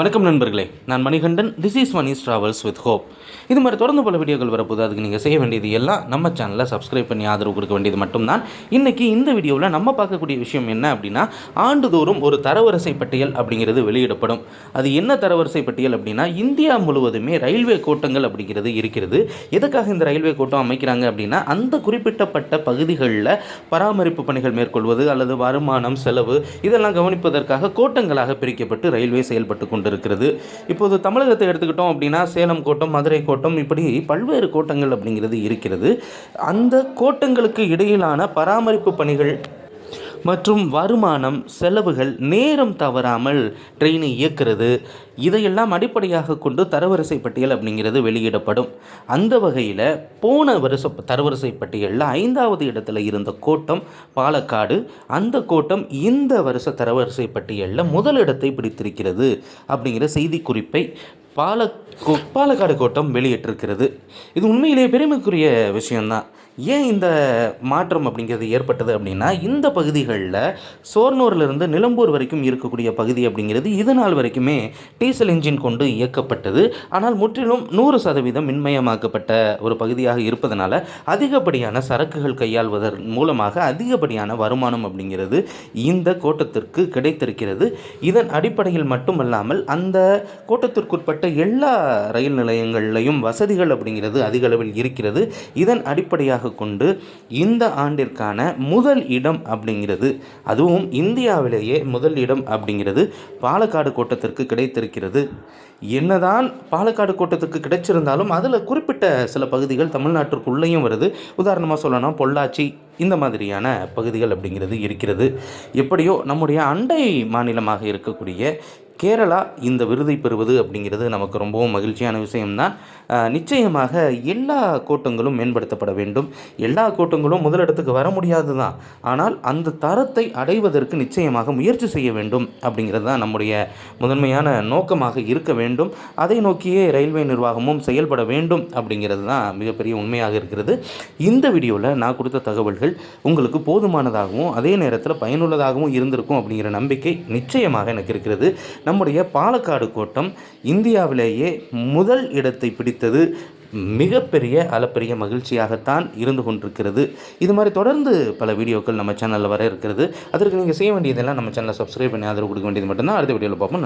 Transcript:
வணக்கம் நண்பர்களே. நான் Manikandan. This is Mani's travels with hope இது மாதிரி தொடர்ந்து பல வீடியோக்கள் வரப்போது அதுக்கு நீங்கள் செய்ய வேண்டியது எல்லாம் நம்ம சேனலில் சப்ஸ்கிரைப் பண்ணி ஆதரவு கொடுக்க வேண்டியது மட்டும்தான். இன்றைக்கி இந்த வீடியோவில் நம்ம பார்க்கக்கூடிய விஷயம் என்ன அப்படின்னா ஆண்டுதோறும் ஒரு தரவரிசை பட்டியல் அப்படிங்கிறது வெளியிடப்படும். அது என்ன தரவரிசை பட்டியல் அப்படின்னா இந்தியா முழுவதுமே ரயில்வே கோட்டங்கள் அப்படிங்கிறது இருக்கிறது. எதுக்காக இந்த ரயில்வே கோட்டம் அமைக்கிறாங்க அப்படின்னா அந்த குறிப்பிட்டப்பட்ட பகுதிகளில் பராமரிப்பு பணிகள் மேற்கொள்வது அல்லது வருமானம் செலவு இதெல்லாம் கவனிப்பதற்காக கோட்டங்களாக பிரிக்கப்பட்டு ரயில்வே செயல்பட்டு கொண்டு கொண்டிருக்கிறது இப்போது தமிழகத்தை எடுத்துக்கிட்டோம் அப்படின்னா சேலம் கோட்டம் மதுரை கோட்டம் இப்படி பல்வேறு கோட்டங்கள் அப்படிங்கிறது இருக்கிறது. அந்த கோட்டங்களுக்கு இடையிலான பராமரிப்பு பணிகள் மற்றும் வருமானம் செலவுகள் நேரம் தவறாமல் ட்ரெயினை இயக்கிறது. இதையெல்லாம் அடிப்படையாக கொண்டு தரவரிசை பட்டியல் அப்படிங்கிறது வெளியிடப்படும். அந்த வகையில் போன வருஷ தரவரிசை பட்டியலில் ஐந்தாவது இடத்துல இருந்த கோட்டம் பாலக்காடு அந்த கோட்டம் இந்த வருஷ தரவரிசை பட்டியலில் முதலிடத்தை பிடித்திருக்கிறது அப்படிங்கிற செய்திக்குறிப்பை பால பாலக்காடு கோட்டம் வெளியிட்டிருக்கிறது. இது உண்மையிலேயே பெருமைக்குரிய விஷயம்தான். ஏன் இந்த மாற்றம் அப்படிங்கிறது ஏற்பட்டது அப்படின்னா இந்த பகுதிகளில் சோர்னூர்லேருந்து நிலம்பூர் வரைக்கும் இருக்கக்கூடிய பகுதி அப்படிங்கிறது இது நாள் வரைக்குமே டீசல் இன்ஜின் கொண்டு இயக்கப்பட்டது. ஆனால் முற்றிலும் நூறு சதவீதம் மின்மயமாக்கப்பட்ட ஒரு பகுதியாக இருப்பதனால அதிகப்படியான சரக்குகள் கையாள்வதன் மூலமாக அதிகப்படியான வருமானம் அப்படிங்கிறது இந்த கோட்டத்திற்கு கிடைத்திருக்கிறது. இதன் அடிப்படையில் மட்டுமல்லாமல் அந்த கோட்டத்திற்குட்பட்ட எல்லா ரயில் நிலையங்கள்லையும் வசதிகள் அப்படிங்கிறது அதிக அளவில் இருக்கிறது. இதன் அடிப்படையாக கொண்டு இந்த ஆண்டிற்கான முதல் இடம் அப்படிங்கிறது அதுவும் இந்தியாவிலேயே முதல் இடம் அப்படிங்கிறது பாலக்காடு கோட்டத்திற்கு கிடைத்திருக்கிறது. என்னதான் பாலக்காடு கோட்டத்துக்கு கிடைச்சிருந்தாலும் அதில் குறிப்பிட்ட சில பகுதிகள் தமிழ்நாட்டிற்குள்ளேயும் வருது. உதாரணமாக சொல்லணும் பொள்ளாச்சி இந்த மாதிரியான பகுதிகள் அப்படிங்கிறது இருக்கிறது. எப்படியோ நம்முடைய அண்டை மாநிலமாக இருக்கக்கூடிய கேரளா இந்த விருதை பெறுவது அப்படிங்கிறது நமக்கு ரொம்பவும் மகிழ்ச்சியான விஷயம்தான். நிச்சயமாக எல்லா கோட்டங்களும் மேம்படுத்தப்பட வேண்டும். எல்லா கோட்டங்களும் முதலிடத்துக்கு வர முடியாது தான் ஆனால் அந்த தரத்தை அடைவதற்கு நிச்சயமாக முயற்சி செய்ய வேண்டும் அப்படிங்கிறது தான் நம்முடைய முதன்மையான நோக்கமாக இருக்க வேண்டும். அதை நோக்கியே ரயில்வே நிர்வாகமும் செயல்பட வேண்டும் அப்படிங்கிறது தான் மிகப்பெரிய உண்மையாக இருக்கிறது. இந்த வீடியோவில் நான் கொடுத்த தகவல்கள் உங்களுக்கு போதுமானதாகவும் அதே நேரத்தில் பயனுள்ளதாகவும் இருந்திருக்கும் அப்படிங்கிற நம்பிக்கை நிச்சயமாக எனக்கு இருக்கிறது. நம்முடைய பாலக்காடு கோட்டம் இந்தியாவிலேயே முதல் இடத்தை பிடித்தது மிகப்பெரிய அளப்பெரிய மகிழ்ச்சியாகத்தான் இருந்து கொண்டிருக்கிறது. இது மாதிரி தொடர்ந்து பல வீடியோக்கள் நம்ம சேனலில் வர இருக்கிறது. அதற்கு நீங்கள் செய்ய வேண்டியதெல்லாம் நம்ம சேனலை சப்ஸ்கிரைப் பண்ணி ஆதரவு கொடுக்க வேண்டியது மட்டும்தான். அடுத்த வீடியோவில் பார்ப்போம்.